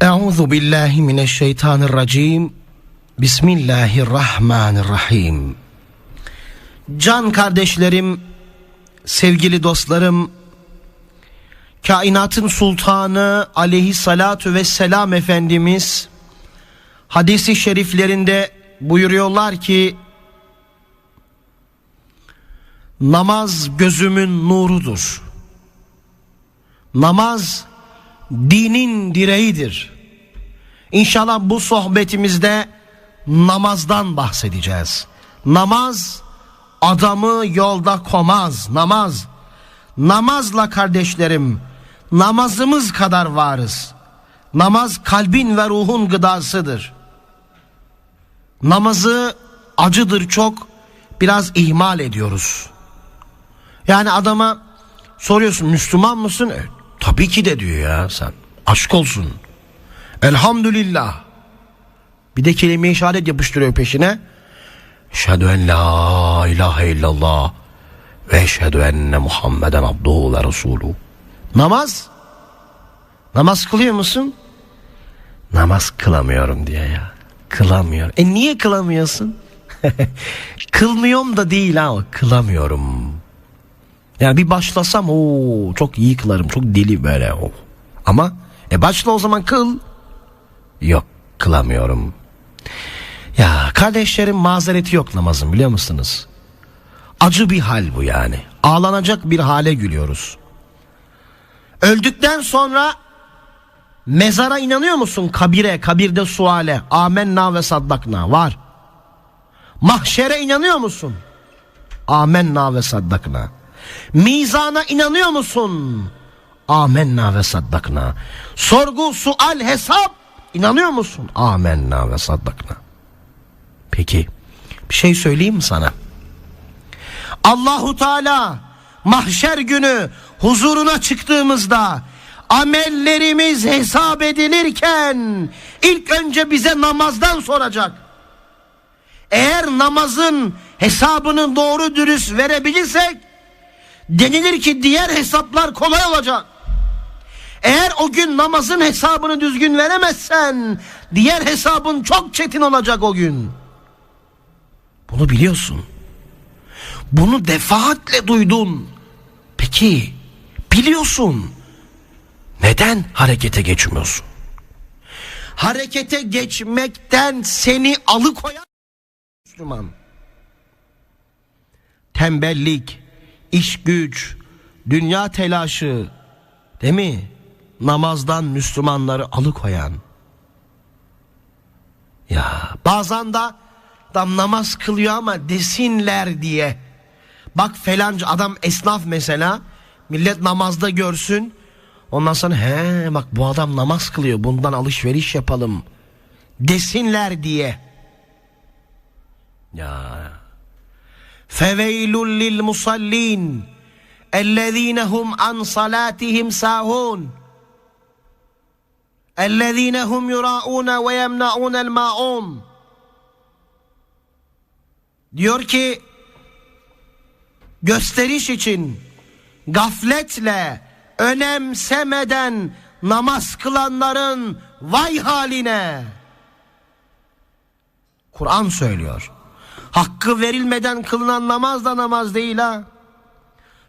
Euzu billahi mineşşeytanirracim. Bismillahirrahmanirrahim. Can kardeşlerim, sevgili dostlarım, kainatın sultanı aleyhissalatu vesselam Efendimiz hadisi şeriflerinde buyuruyorlar ki namaz gözümün nurudur. Namaz dinin direğidir. İnşallah bu sohbetimizde namazdan bahsedeceğiz. Namaz adamı yolda komaz. Namaz. Namazla kardeşlerim namazımız kadar varız. Namaz kalbin ve ruhun gıdasıdır. Namazı acıdır çok biraz ihmal ediyoruz. Yani adama soruyorsun Müslüman mısın? E, tabii ki de diyor ya sen. Aşk olsun. Elhamdülillah. Bir de kelime-i şehadet yapıştırıyor peşine. Eşhedü en la ilahe illallah ve eşhedü enne Muhammeden abduhu ve resulü. Namaz? Namaz kılıyor musun? Namaz kılamıyorum diye ya. Kılamıyor. E niye kılamıyorsun? Kılmıyorum da değil ha kılamıyorum. Yani bir başlasam o çok iyi kılarım çok deli böyle o. Ama e başla o zaman kıl. Yok kılamıyorum. Ya kardeşlerim mazereti yok namazın biliyor musunuz? Acı bir hal bu yani. Ağlanacak bir hale gülüyoruz. Öldükten sonra mezara inanıyor musun? Kabire, kabirde suale. Amenna ve saddakna var. Mahşere inanıyor musun? Amenna ve saddakna. Mizana inanıyor musun? Amenna ve saddakna. Sorgu, sual, hesap inanıyor musun? Amenna ve saddakna. Peki bir şey söyleyeyim mi sana? Allahu Teala mahşer günü huzuruna çıktığımızda amellerimiz hesap edilirken ilk önce bize namazdan soracak. Eğer namazın hesabını doğru dürüst verebilirsek denilir ki diğer hesaplar kolay olacak. Eğer o gün namazın hesabını düzgün veremezsen diğer hesabın çok çetin olacak o gün. Bunu biliyorsun. Bunu defaatle duydun. Peki biliyorsun. Neden harekete geçmiyorsun? Harekete geçmekten seni alıkoyan Müslüman. Tembellik, iş güç, dünya telaşı, değil mi? Namazdan Müslümanları alıkoyan. Ya bazen de adam namaz kılıyor ama desinler diye. Bak felancı adam esnaf mesela millet namazda görsün. Ondan sonra he bak bu adam namaz kılıyor bundan alışveriş yapalım desinler diye. Ya. Feveylul lil musallin ellezine hum an salatihim sahun. اَلَّذ۪ينَ هُمْ يُرَاءُونَ وَيَمْنَعُونَ الْمَاعُونَ Diyor ki gösteriş için gafletle önemsemeden namaz kılanların vay haline. Kur'an söylüyor. Hakkı verilmeden kılınan namaz da namaz değil ha.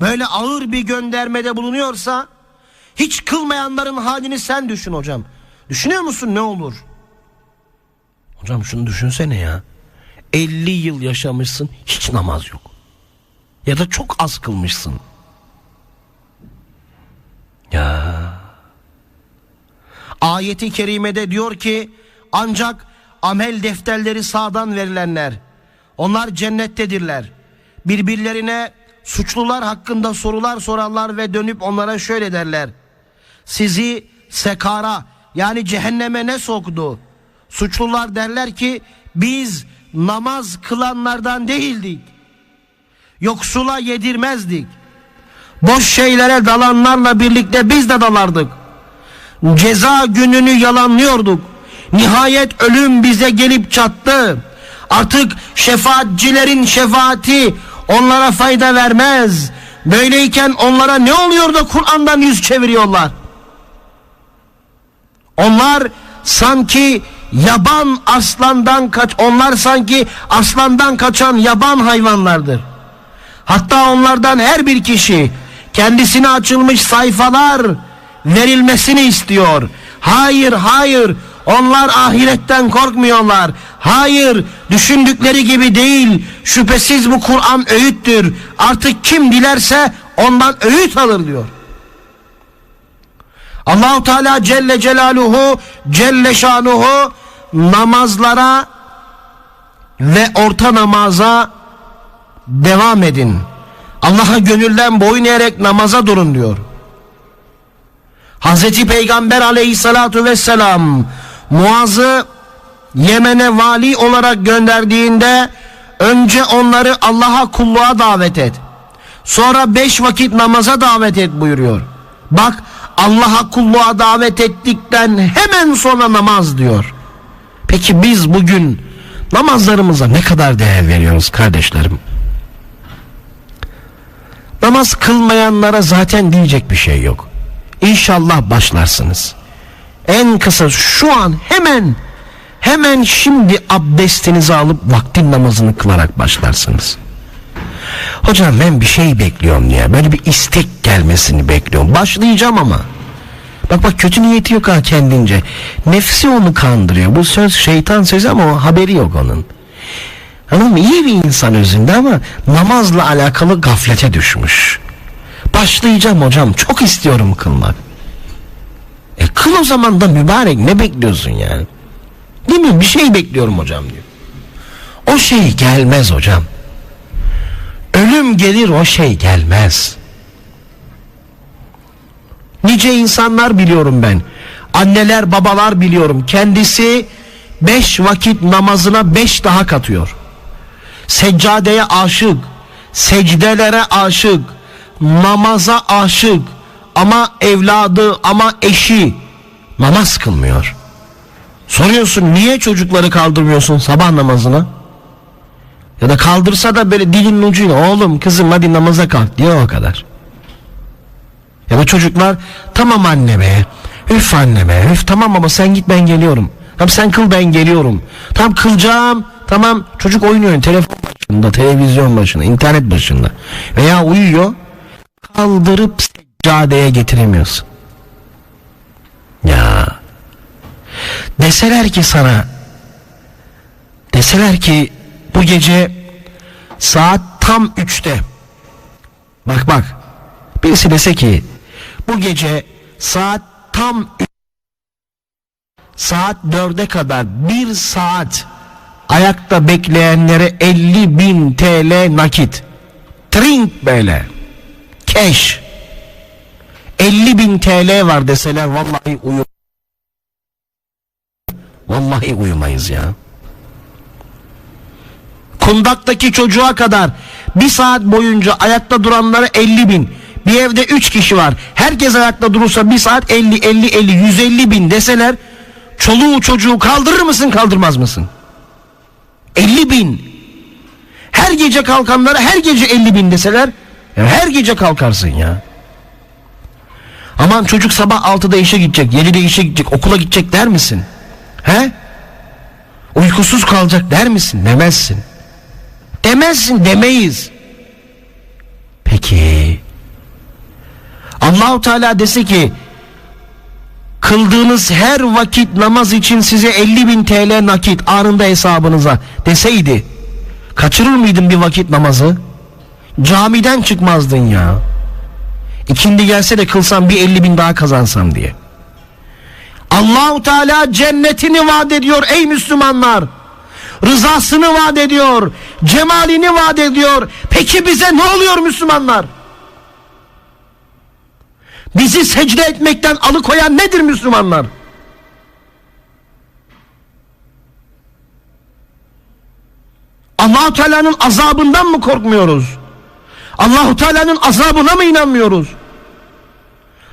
Böyle ağır bir göndermede bulunuyorsa hiç kılmayanların halini sen düşün hocam. Düşünüyor musun ne olur? Hocam şunu düşünsene ya. 50 yıl yaşamışsın hiç namaz yok. Ya da çok az kılmışsın. Ya. Ayeti kerimede diyor ki ancak amel defterleri sağdan verilenler. Onlar cennettedirler. Birbirlerine suçlular hakkında sorular sorarlar ve dönüp onlara şöyle derler. Sizi sekara yani cehenneme ne soktu? Suçlular derler ki biz namaz kılanlardan değildik. Yoksula yedirmezdik. Boş şeylere dalanlarla birlikte biz de dalardık. Ceza gününü yalanlıyorduk. Nihayet ölüm bize gelip çattı. Artık şefaatçilerin şefaati onlara fayda vermez. Böyleyken onlara ne oluyor da Kur'an'dan yüz çeviriyorlar? Onlar sanki yaban aslandan kaç onlar sanki aslandan kaçan yaban hayvanlardır. Hatta onlardan her bir kişi kendisine açılmış sayfalar verilmesini istiyor. Hayır, hayır. Onlar ahiretten korkmuyorlar. Hayır, düşündükleri gibi değil. Şüphesiz bu Kur'an öğüttür. Artık kim dilerse ondan öğüt alır diyor. Allahu Teala Celle Celaluhu Celle Şanuhu namazlara ve orta namaza devam edin. Allah'a gönülden boyun eğerek namaza durun diyor. Hazreti Peygamber aleyhissalatu vesselam Muaz'ı Yemen'e vali olarak gönderdiğinde önce onları Allah'a kulluğa davet et. Sonra beş vakit namaza davet et buyuruyor. Bak Allah'a kulluğa davet ettikten hemen sonra namaz diyor. Peki biz bugün namazlarımıza ne kadar değer veriyoruz kardeşlerim? Namaz kılmayanlara zaten diyecek bir şey yok. İnşallah başlarsınız. En kısa şu an hemen hemen şimdi abdestinizi alıp vaktin namazını kılarak başlarsınız. Hocam ben bir şey bekliyorum ya. Böyle bir istek gelmesini bekliyorum. Başlayacağım ama. Bak bak kötü niyeti yok ha kendince. Nefsi onu kandırıyor. Bu söz şeytan sözü ama haberi yok onun. Anladın mı? İyi bir insan özünde ama namazla alakalı gaflete düşmüş. Başlayacağım hocam. Çok istiyorum kılmak. E kıl o zaman da mübarek. Ne bekliyorsun yani? Değil mi? Bir şey bekliyorum hocam diyor. O şey gelmez hocam. Ölüm gelir o şey gelmez. Nice insanlar biliyorum ben. Anneler babalar biliyorum. Kendisi beş vakit namazına beş daha katıyor. Seccadeye aşık, secdelere aşık, namaza aşık ama evladı ama eşi namaz kılmıyor. Soruyorsun niye çocukları kaldırmıyorsun sabah namazına? Ya da kaldırsa da böyle dilin ucuyla oğlum kızım hadi namaza kalk diyor o kadar. Ya da çocuklar tamam anne be üf anne be üf tamam baba sen git ben geliyorum. Tamam sen kıl ben geliyorum. Tamam kılacağım tamam çocuk oynuyor telefon başında televizyon başında internet başında veya uyuyor kaldırıp seccadeye getiremiyorsun. Ya. Deseler ki sana deseler ki bu gece saat tam üçte. Bak bak. Birisi dese ki bu gece saat tam saat dörde kadar bir saat ayakta bekleyenlere 50 bin TL nakit. Trink böyle. Cash 50 bin TL var deseler vallahi uyu vallahi uyumayız ya kundaktaki çocuğa kadar bir saat boyunca ayakta duranlara 50 bin. Bir evde 3 kişi var. Herkes ayakta durursa bir saat 50 50 50 150 bin deseler çoluğu çocuğu kaldırır mısın kaldırmaz mısın? 50 bin. Her gece kalkanlara her gece 50 bin deseler her gece kalkarsın ya. Aman çocuk sabah 6'da işe gidecek, 7'de işe gidecek, okula gidecek der misin? He? Uykusuz kalacak der misin? Demezsin. Demezsin demeyiz. Peki. Allahu Teala dese ki kıldığınız her vakit namaz için size 50 bin TL nakit anında hesabınıza deseydi kaçırır mıydın bir vakit namazı? Camiden çıkmazdın ya. İkindi gelse de kılsam bir 50 bin daha kazansam diye. Allahu Teala cennetini vaat ediyor ey Müslümanlar. Rızasını vaat ediyor. Cemalini vaat ediyor. Peki bize ne oluyor Müslümanlar? Bizi secde etmekten alıkoyan nedir Müslümanlar? Allahu Teala'nın azabından mı korkmuyoruz? Allahu Teala'nın azabına mı inanmıyoruz?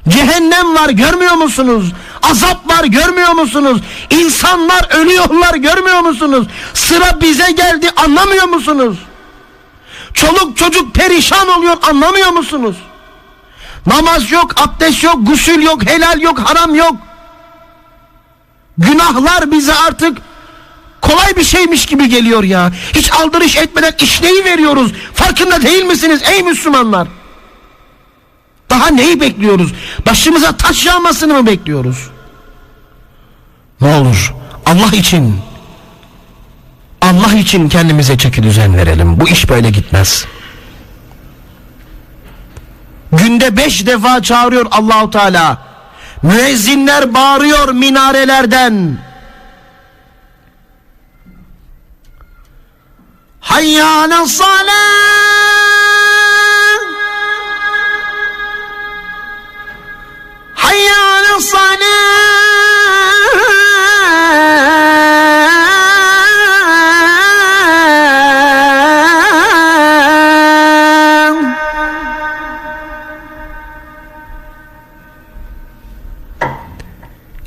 Cehennem var görmüyor musunuz? Azap var görmüyor musunuz? İnsanlar ölüyorlar görmüyor musunuz? Sıra bize geldi anlamıyor musunuz? Çoluk çocuk perişan oluyor anlamıyor musunuz? Namaz yok, abdest yok, gusül yok, helal yok, haram yok. Günahlar bize artık kolay bir şeymiş gibi geliyor ya. Hiç aldırış etmeden işleyi veriyoruz. Farkında değil misiniz ey Müslümanlar? Daha neyi bekliyoruz? Başımıza taş yağmasını mı bekliyoruz? Ne olur Allah için Allah için kendimize çeki düzen verelim. Bu iş böyle gitmez. Günde beş defa çağırıyor Allahu Teala. Müezzinler bağırıyor minarelerden. Hayya ala salah. Hayya ala salah.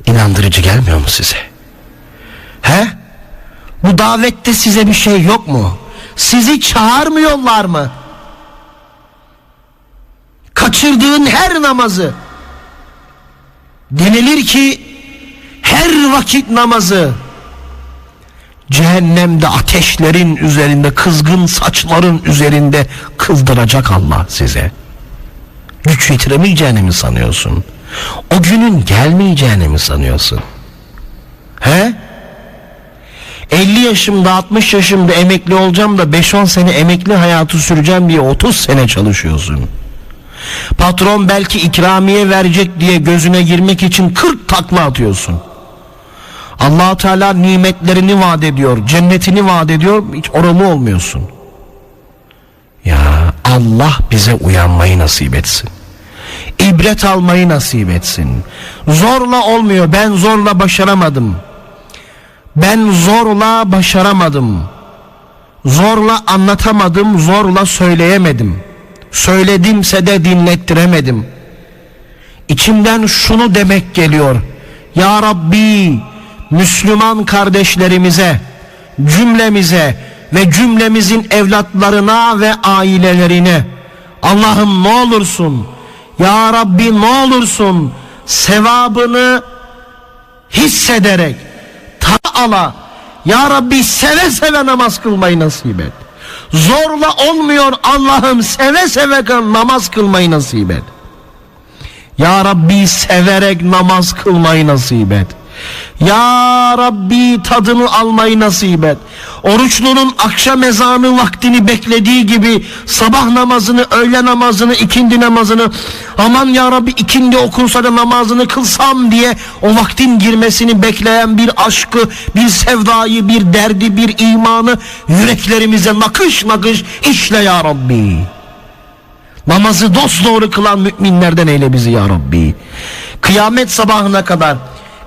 İnandırıcı gelmiyor mu size? He? Bu davette size bir şey yok mu? Sizi çağırmıyorlar mı? Kaçırdığın her namazı denilir ki her vakit namazı cehennemde ateşlerin üzerinde kızgın saçların üzerinde kıldıracak Allah size. Güç yetiremeyeceğini mi sanıyorsun? O günün gelmeyeceğini mi sanıyorsun? He? 50 yaşımda 60 yaşımda emekli olacağım da 5-10 sene emekli hayatı süreceğim diye 30 sene çalışıyorsun. Patron belki ikramiye verecek diye gözüne girmek için 40 takla atıyorsun. allah Teala nimetlerini vaat ediyor, cennetini vaat ediyor, hiç oralı olmuyorsun. Ya Allah bize uyanmayı nasip etsin. İbret almayı nasip etsin. Zorla olmuyor, ben zorla başaramadım. Ben zorla başaramadım. Zorla anlatamadım, zorla söyleyemedim. Söyledimse de dinlettiremedim. İçimden şunu demek geliyor. Ya Rabbi Müslüman kardeşlerimize, cümlemize ve cümlemizin evlatlarına ve ailelerine Allah'ım ne olursun Ya Rabbi ne olursun sevabını hissederek ala Ya Rabbi seve seve namaz kılmayı nasip et. Zorla olmuyor Allah'ım seve seve namaz kılmayı nasip et. Ya Rabbi severek namaz kılmayı nasip et. Ya Rabbi tadını almayı nasip et. Oruçlunun akşam ezanı vaktini beklediği gibi sabah namazını, öğle namazını, ikindi namazını aman ya Rabbi ikindi okunsa da namazını kılsam diye o vaktin girmesini bekleyen bir aşkı, bir sevdayı, bir derdi, bir imanı yüreklerimize nakış nakış işle ya Rabbi. Namazı dosdoğru kılan müminlerden eyle bizi ya Rabbi. Kıyamet sabahına kadar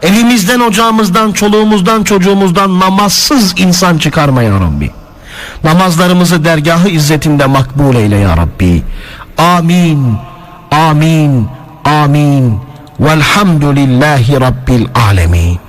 evimizden, ocağımızdan, çoluğumuzdan, çocuğumuzdan namazsız insan çıkarma ya Rabbi. Namazlarımızı dergahı izzetinde makbul eyle ya Rabbi. Amin, amin, amin. Velhamdülillahi Rabbil alemin.